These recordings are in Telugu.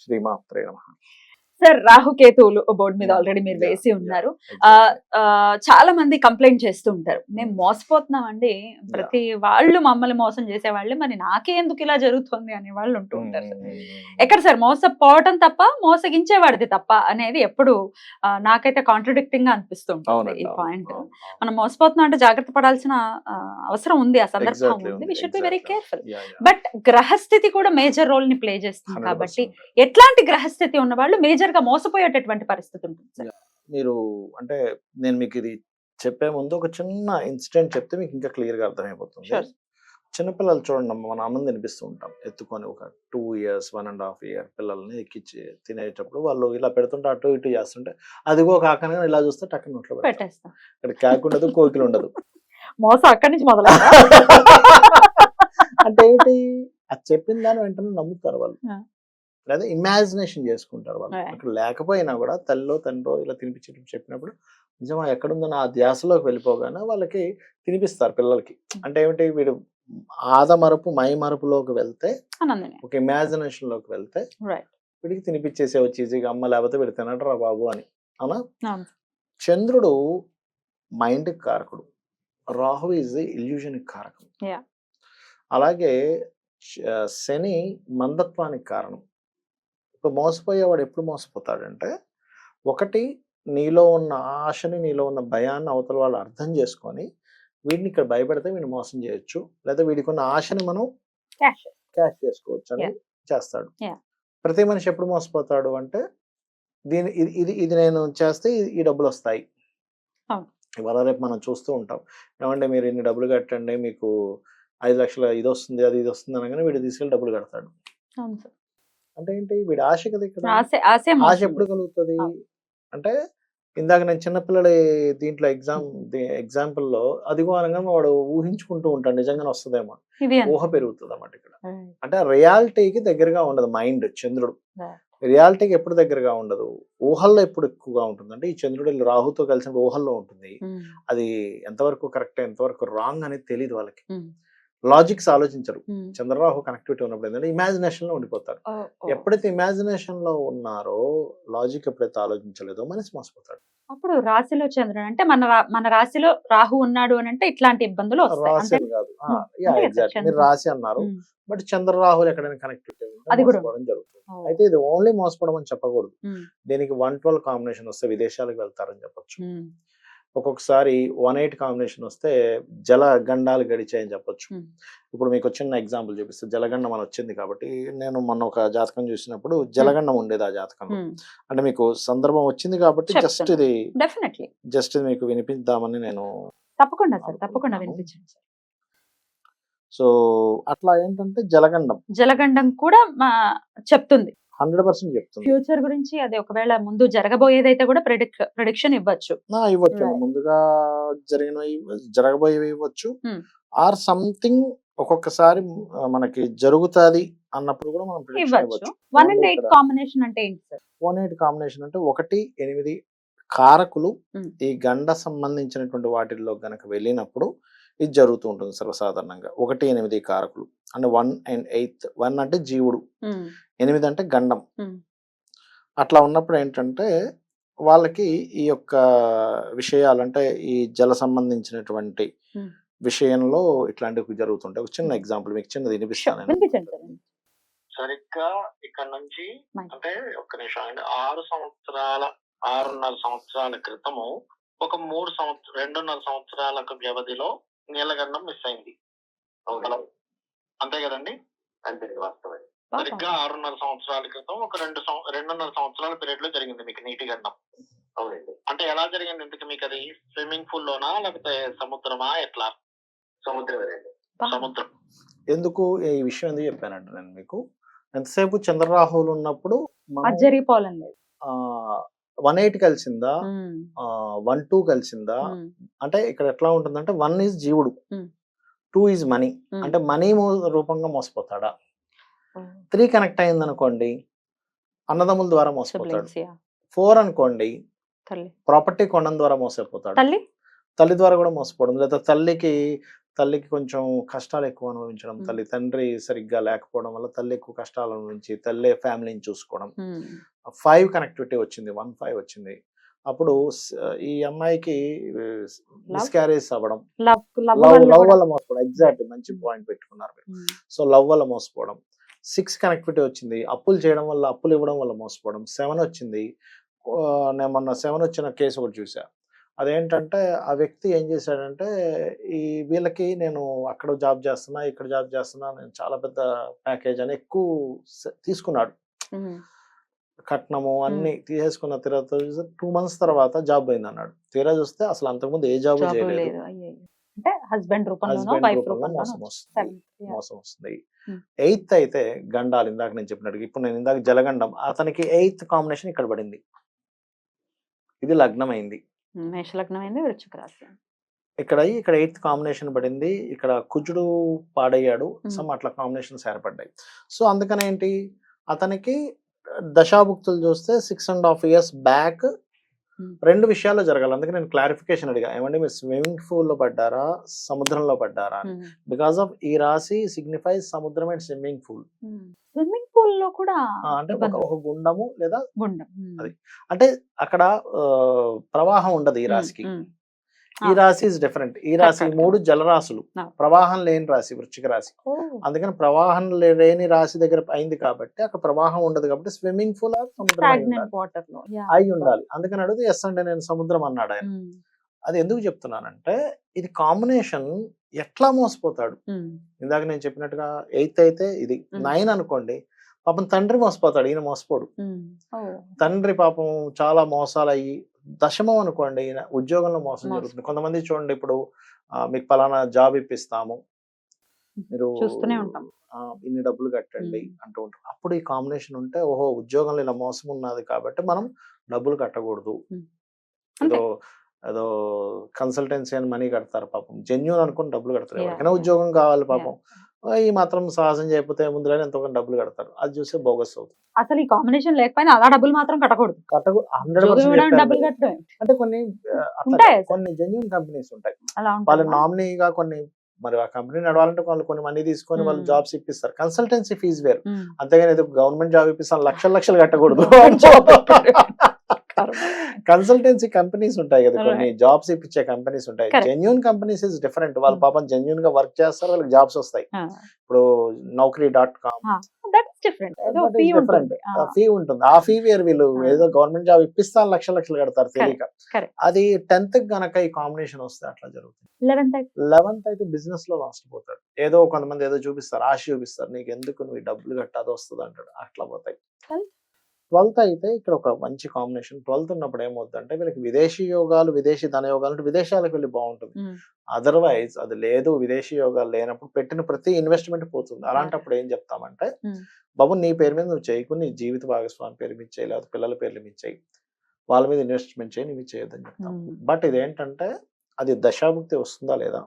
శ్రీమాత్రే నమ సార్ రాహుకేతువులు బోర్డు మీద ఆల్రెడీ మీరు వేసి ఉన్నారు. చాలా మంది కంప్లైంట్ చేస్తూ ఉంటారు. మేము మోసపోతున్నాం అండి ప్రతి వాళ్ళు మమ్మల్ని మోసం చేసే వాళ్ళే మరి నాకే ఎందుకు ఇలా జరుగుతుంది అనే వాళ్ళు ఉంటూ ఉంటారు సార్. మ్మ్. ఎక్కడ సార్ మోసపోవటం తప్ప మోసగించేవాడిది తప్ప అనేది ఎప్పుడు నాకైతే కాంట్రడిక్టింగ్గా అనిపిస్తూ ఉంటుంది అవునండి, ఈ పాయింట్ మనం మోసపోతున్నాం అంటే జాగ్రత్త పడాల్సిన అవసరం ఉంది. ఆ సందర్భం ఉంది. ఉంది, we should be very. Careful. But గ్రహస్థితి కూడా మేజర్ రోల్ని ప్లే చేస్తుంది 100% కాబట్టి ఎట్లాంటి గ్రహస్థితి ఉన్న వాళ్ళు మేజర్ గా మోసపోయేటటువంటి పరిస్థితి ఉంటుంది సార్. మీరు అంటే నేను మీకు ఇది చెప్పే ముందు ఒక చిన్న ఇన్సిడెంట్ చెప్తే మీకు ఇంకా క్లియర్గా అర్థమైపోతుంది. చిన్నపిల్లలు చూడండి మన అన్నం తినిపిస్తూ ఉంటాం. ఎత్తుకొని ఒక two years one and half year పిల్లల్ని ఎక్కించి తినేటప్పుడు వాళ్ళు ఇలా పెడుతుంటే అటు ఇటు చేస్తుంటే అదిగో కాకనే ఇలా చూస్తే టక్కన నోట్లో. పెట్టేస్తాం. ఇక్కడ క్యాక్ ఉండదు కోకిలు ఉండదు. మోసం అక్కడి నుంచి మొదలు అంటే ఏంటి? అది చెప్పిన దాని వెంటనే నమ్ముతారు వాళ్ళు. లేదా ఇమాజినేషన్ చేసుకుంటారు వాళ్ళు. అక్కడ లేకపోయినా కూడా తల్లిలో తండ్రో ఇలా తినిపించేటప్పుడు చెప్పినప్పుడు నిజమా ఎక్కడుందో నా ధ్యాసలోకి వెళ్ళిపోగానే వాళ్ళకి తినిపిస్తారు పిల్లలకి. అంటే ఏమిటి? వీడు ఆద మరపు మై మరపులోకి వెళ్తే ఒక ఇమాజినేషన్లోకి వెళ్తే వీడికి తినిపించేసే వచ్చి ఈజీగా అమ్మ లేకపోతే వీడు తినడు రా బాబు అని. అవునా. చంద్రుడు మైండ్ కారకుడు. రాహు ఈజ్ ఇల్యూజన్ కారకం. అలాగే శని మందత్వానికి కారణం. ఇప్పుడు మోసపోయేవాడు ఎప్పుడు మోసపోతాడంటే ఒకటి నీలో ఉన్న ఆశని నీలో ఉన్న భయాన్ని అవతల వాళ్ళు అర్థం చేసుకొని వీడిని ఇక్కడ భయపెడితే వీడిని మోసం చేయొచ్చు లేదా వీడికి ఉన్న ఆశని మనం. క్యాష్ చేసుకోవచ్చు అని. చేస్తాడు. ప్రతి మనిషి ఎప్పుడు మోసపోతాడు అంటే దీని ఇది ఇది నేను చేస్తే ఈ- డబ్బులు వస్తాయి. ఇవాళ రేపు మనం చూస్తూ ఉంటాం ఏమంటే మీరు ఇన్ని డబ్బులు కట్టండి మీకు ఐదు లక్షల ఇది వస్తుంది అది ఇది వస్తుంది అనగానే వీడు తీసుకెళ్ళి డబ్బులు కడతాడు. అంటే ఏంటి? వీడి ఆశ కదా ఇక్కడ. ఆశే. ఎప్పుడు కలుగుతుంది. అంటే ఇందాక నేను చిన్నపిల్లడి దీంట్లో ఎగ్జామ్ ఎగ్జాంపుల్లో అదిగో అనగానే వాడు ఊహించుకుంటూ ఉంటాడు. నిజంగానే వస్తుందేమో. ఊహ పెరుగుతుంది అన్నమాట ఇక్కడ. అంటే రియాలిటీకి దగ్గరగా ఉండదు మైండ్ చంద్రుడు. రియాలిటీకి ఎప్పుడు దగ్గరగా ఉండదు. ఊహల్లో ఎప్పుడు ఎక్కువగా ఉంటుంది. అంటే ఈ చంద్రుడు రాహుతో కలిసిన ఊహల్లో ఉంటుంది. అది ఎంతవరకు కరెక్ట్ ఎంతవరకు రాంగ్ అనేది తెలియదు వాళ్ళకి. లాజిక్స్ ఆలోచించరు. చంద్రరాహు కనెక్టివిటీ ఉన్నప్పుడు ఏంటంటే ఇమాజినేషన్లో ఉండిపోతారు. ఎప్పుడైతే ఇమాజినేషన్లో ఉన్నారో లాజిక్ ఎప్పుడైతే ఆలోచించలేదో మనిషి మోసపోతాడు. అప్పుడు రాశిలో చంద్రుడు అంటే మన మన రాశిలో రాహు ఉన్నాడు అని అంటే ఇట్లాంటి ఇబ్బందులు రాశి కాదు. మీరు. రాశి అన్నారు. బట్ చంద్రరాహులు ఎక్కడైనా కనెక్టివిటీ మోసపోవడం జరుగుతుంది. అయితే ఇది ఓన్లీ మోసపోవడం అని చెప్పకూడదు. దీనికి వన్ ట్వెల్వ్ కాంబినేషన్ వస్తే విదేశాలకు వెళ్తారని చెప్పొచ్చు. ఒక్కొక్కసారి వన్ ఎయిట్ కాంబినేషన్ వస్తే జల గండాలు గడిచాయని చెప్పొచ్చు. ఇప్పుడు మీకు చిన్న ఎగ్జాంపుల్ చూపిస్తే జలగండం అని వచ్చింది కాబట్టి నేను మొన్న ఒక జాతకం చూసినప్పుడు జలగండం ఉండేది ఆ జాతకంలో ఉమ్. అంటే మీకు సందర్భం వచ్చింది కాబట్టి జస్ట్. ఇది డెఫినెట్లీ జస్ట్ ఇది మీకు వినిపిద్దామని నేను తప్పకుండా సార్ తప్పకుండా. వినిపించండి సార్ సో అట్లా ఏంటంటే జలగండం జలగండం కూడా చెప్తుంది హండ్రెడ్ పర్సెంట్ చెప్తుంది. ఫ్యూచర్ గురించి అది ఒకవేళ ముందు జరగబోయేదైతే కూడా ప్రెడిక్ ప్రెడిక్షన్ ఇవ్వచ్చు. ఇవ్వచ్చు. ముందుగా జరిగినవి జరగబోయేవి ఇవ్వచ్చు. Hmm. ఆర్ సంథింగ్ ఒక్కొక్కసారి మనకి జరుగుతుంది అన్నప్పుడు కూడా మనం ఇవ్వచ్చు. వన్ అండ్ ఎయిట్ కాంబినేషన్ అంటే ఏంటి సార్ వన్ ఎయిట్ కాంబినేషన్ అంటే ఒకటి ఎనిమిది కారకులు Hmm. ఈ గండ సంబంధించినటువంటి వాటిల్లో గనక వెళ్ళినప్పుడు ఇది జరుగుతూ ఉంటుంది సర్వసాధారణంగా. ఒకటి ఎనిమిది కారకులు. అంటే వన్ అండ్ ఎయిత్ వన్ అంటే జీవుడు. ఎనిమిది అంటే గండం. అట్లా ఉన్నప్పుడు ఏంటంటే వాళ్ళకి ఈ యొక్క విషయాలు అంటే ఈ జల సంబంధించినటువంటి. విషయంలో ఇట్లాంటివి జరుగుతుంటాయి. ఒక చిన్న ఎగ్జాంపుల్ మీకు చిన్నది. వినిపిస్తాను సరిగ్గా ఇక్కడ నుంచి. అంటే ఒక్క నిమిషం అండి ఆరు సంవత్సరాల ఆరున్నర సంవత్సరాల క్రితము ఒక మూడు సంవత్సరం రెండున్నర సంవత్సరాల వ్యవధిలో నీలగండం మిస్ అయింది. అంతే కదండి? అంతే వాస్తవం సరిగ్గా ఆరున్నర సంవత్సరాల క్రితం ఒక రెండు రెండున్నర సంవత్సరాల పీరియడ్లో జరిగింది మీకు నీటి గండం అవునండి. అంటే ఎలా జరిగింది? ఇంతకు మీకు అది? స్విమ్మింగ్ పూల్ లోనా? లేకపోతే సముద్రమా? ఎట్లా? సముద్రం. సముద్రం. ఎందుకు ఈ విషయం ఎందుకు చెప్పానంటే నేను మీకు ఎంతసేపు చంద్రరాహువులు ఉన్నప్పుడు లేదు వన్ ఎయిట్ కలిసిందా? వన్ టూ కలిసిందా? అంటే ఇక్కడ ఎట్లా ఉంటుందంటే వన్ ఈజ్ జీవుడు. Two is money. అంటే మనీ రూపంగా మోసపోతాడా? త్రీ కనెక్ట్ అయింది అనుకోండి అన్నదమ్ముల ద్వారా మోసపోతాడు. ఫోర్ అనుకోండి ప్రాపర్టీ కొనడం ద్వారా మోసపోతాడు. తల్లి ద్వారా కూడా మోసపోవడం లేదా తల్లికి తల్లికి కొంచెం కష్టాలు ఎక్కువ అనుభవించడం. తల్లి తండ్రి సరిగ్గా లేకపోవడం వల్ల తల్లి ఎక్కువ కష్టాలు అనుభవించి తల్లి ఫ్యామిలీని చూసుకోవడం. ఫైవ్ కనెక్టివిటీ వచ్చింది వన్ ఫైవ్ వచ్చింది. అప్పుడు ఈ అమ్మాయికి మిస్క్యారేజ్ అవ్వడం. లవ్ లవ్ వల్ల మోసపోవడం. ఎగ్జాక్ట్ మంచి. పాయింట్ పెట్టుకున్నారు సో లవ్ వల్ల మోసపోవడం. సిక్స్ కనెక్టివిటీ వచ్చింది. అప్పులు చేయడం వల్ల అప్పులు ఇవ్వడం వల్ల మోసపోవడం. సెవెన్ వచ్చింది. నేను మొన్న సెవెన్ వచ్చిన కేసు ఒకటి చూసా. అదేంటంటే ఆ వ్యక్తి ఏం చేశాడంటే ఈ వీళ్ళకి నేను అక్కడ జాబ్ చేస్తున్నా ఇక్కడ జాబ్ చేస్తున్నా నేను చాలా పెద్ద ప్యాకేజ్ అని ఎక్కువ తీసుకున్నాడు. కట్నము అన్ని తీసేసుకున్న తర్వాత టూ మంత్స్ తర్వాత జాబ్ పోయింది అన్నాడు. తీరా చూస్తే అసలు అంతకుముందు ఏ జాబ్ చేయలేదు. హస్బెండ్ మోసం వస్తుంది. ఎయిత్ అయితే గండాలు ఇందాక నేను చెప్పినట్టు ఇప్పుడు నేను ఇందాక జలగండం అతనికి ఎయిత్ కాంబినేషన్ ఇక్కడ పడింది. ఇది లగ్నం అయింది మేషలగ్నం అయింది వృశ్చిక రాశి ఇక్కడ ఇక్కడ ఎయిత్ కాంబినేషన్ పడింది ఇక్కడ కుజుడు పాడయ్యాడు. సమ్ అట్లా కాంబినేషన్స్ ఏర్పడ్డాయి సో అందుకని ఏంటి అతనికి దశాభుక్తులు చూస్తే six and half years back. రెండు విషయాల్లో జరగాలి. అందుకే నేను క్లారిఫికేషన్ అడిగా. ఏమంటే మీరు స్విమ్మింగ్ పూల్లో పడ్డారా? సముద్రంలో పడ్డారా బికాస్ ఆఫ్ ఈ రాశి సిగ్నిఫైస్ సముద్రం అండ్ స్విమ్మింగ్ పూల్. స్విమ్మింగ్ పూల్లో కూడా అంటే ఒక గుండము లేదా గుండం. అది. అంటే అక్కడ ప్రవాహం ఉండదు ఈ రాశికి. ఈ. రాశి ఇస్ డిఫరెంట్ ఈ రాశి. మూడు జలరాశులు. ప్రవాహం లేని రాశి వృశ్చిక రాశి. అందుకని ప్రవాహం లేని రాశి దగ్గర అయింది కాబట్టి అక్కడ ప్రవాహం ఉండదు కాబట్టి స్విమ్మింగ్ పూల్ అయి ఉండాలి. అందుకని అడుగుతుంది ఎస్ అంటే నేను సముద్రం అన్నాడు ఆయన. అది ఎందుకు చెప్తున్నానంటే ఇది కాంబినేషన్ ఎట్లా మోసపోతాడు? ఇందాక నేను చెప్పినట్టుగా ఎయిత్ అయితే ఇది. నైన్ అనుకోండి పాపం తండ్రి మోసపోతాడు ఈయన మోసపోడు. తండ్రి పాపం చాలా మోసాలు అయ్యి దశమం అనుకోండి ఉద్యోగంలో మోసం. జరుగుతుంది. కొంతమంది చూడండి ఇప్పుడు మీకు పలానా జాబ్ ఇప్పిస్తాము. మీరు చూస్తూనే ఉంటాం. ఆ, ఇన్ని డబ్బులు కట్టండి. అంటూ ఉంటారు. అప్పుడు ఈ కాంబినేషన్ ఉంటే ఓహో ఉద్యోగంలో ఇలా మోసం ఉన్నది కాబట్టి మనం డబ్బులు కట్టకూడదు. ఏదో ఏదో కన్సల్టెన్సీ అని మనీ కడతారు పాపం. జెన్యున్ అనుకుని డబ్బులు కడతారు ఎవరికైనా. ఉద్యోగం కావాలి పాపం. ఈ మాత్రం సాహసం చేయకపోతే ముందుగానే ఎంతో డబ్బులు కడతారు. అది చూస్తే బోగస్ అవుతుంది. అసలు ఈ కాంబినేషన్ లేకపోయినా అలా డబ్బులు మాత్రం కట్టకూడదు? అంటే కొన్ని? కొన్ని జెన్యున్ కంపెనీస్ ఉంటాయి. వాళ్ళ నామినీగా కొన్ని మరి ఆ కంపెనీ నడవాలంటే వాళ్ళు కొన్ని మనీ తీసుకొని వాళ్ళు. జాబ్స్ ఇప్పిస్తారు. కన్సల్టెన్సీ ఫీజు వేరు. అంతేగాని ఏదో గవర్నమెంట్ జాబ్ ఇప్పిస్తాను లక్షలు లక్షలు కట్టకూడదు. కన్సల్టెన్సీ కంపెనీస్ ఉంటాయి కదా కొన్ని జాబ్స్ ఇప్పించే కంపెనీస్ ఉంటాయి. జెన్యున్ కంపెనీస్ ఇస్ డిఫరెంట్ వాళ్ళు. పాపం జెన్యున్గా వర్క్ చేస్తారు వాళ్ళకి జాబ్స్ వస్తాయి. ఇప్పుడు Naukri dot com different fee ఉంటుంది. ఆ ఫీ వేరు వీళ్ళు. ఏదో గవర్నమెంట్ జాబ్ ఇప్పిస్తాను లక్షలు లక్షలు కడతారు తెలియక. అది టెన్త్ గనక ఈ కాంబినేషన్ వస్తే అట్లా జరుగుతుంది. 11th అయితే? లెవెన్త్ అయితే బిజినెస్లో లాస్ట్ పోతాడు. ఏదో కొంతమంది ఏదో చూపిస్తారు ఆశ చూపిస్తారు. నీకు ఎందుకు నువ్వు డబ్బులు కట్టి అది వస్తుంది అంటాడు అట్లా పోతాయి? ట్వెల్త్ అయితే ఇక్కడ ఒక మంచి కాంబినేషన్. ట్వెల్త్ ఉన్నప్పుడు ఏమవుతుందంటే వీళ్ళకి విదేశీ యోగాలు విదేశీ ధన యోగాలు అంటే విదేశాలకు వెళ్ళి బాగుంటుంది. అదర్వైజ్ అది లేదు విదేశీ యోగాలు లేనప్పుడు పెట్టిన ప్రతి ఇన్వెస్ట్మెంట్ పోతుంది. అలాంటప్పుడు ఏం చెప్తామంటే. బాబు నీ పేరు మీద నువ్వు చేయకు నీ జీవిత భాగస్వామి పేరు మీద చేయి లేకపోతే పిల్లల పేర్లు మీద చేయి వాళ్ళ మీద ఇన్వెస్ట్మెంట్ చేయి నీవి చేయొద్దని చెప్తాం బట్ ఇదేంటంటే అది దశాభుక్తి వస్తుందా లేదా?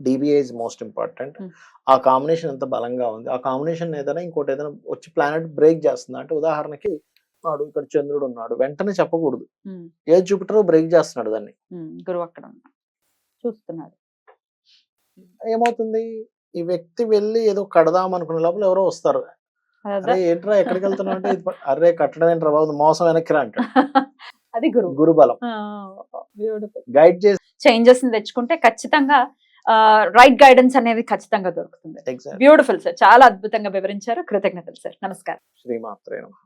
DBI is most important Hmm. ఆ కాంబినేషన్ ఎంత బలంగా ఉంది? ఆ కాంబినేషన్ ఏదైనా ఇంకోటి ఏదైనా వచ్చి ప్లానెట్ బ్రేక్ చేస్తుంది? అంటే ఉదాహరణకి వాడు ఇక్కడ చంద్రుడు ఉన్నాడు. వెంటనే చెప్పకూడదు. ఏ జూపిటర్ బ్రేక్ చేస్తున్నాడు దాన్ని. ఉమ్, గురువు అక్కడ ఉన్నాడు. చూస్తున్నాడు. ఏమవుతుంది? ఈ వ్యక్తి వెళ్ళి ఏదో కడదాం అనుకునే లోపల ఎవరో వస్తారు. అరే ఏంట్రా ఎక్కడికి వెళ్తున్నావు అంటే అరే కట్టడం ఏంట్రా బాబు? మోసం వెనక్కి రా అంటాడు. అది గురువు. గురుబలం. గైడ్ చేసి చేంజెస్ తెచ్చుకుంటే ఖచ్చితంగా రైట్ గైడెన్స్ అనేది ఖచ్చితంగా దొరుకుతుంది. బ్యూటిఫుల్ సార్ చాలా అద్భుతంగా వివరించారు. కృతజ్ఞతలు సార్ నమస్కారం.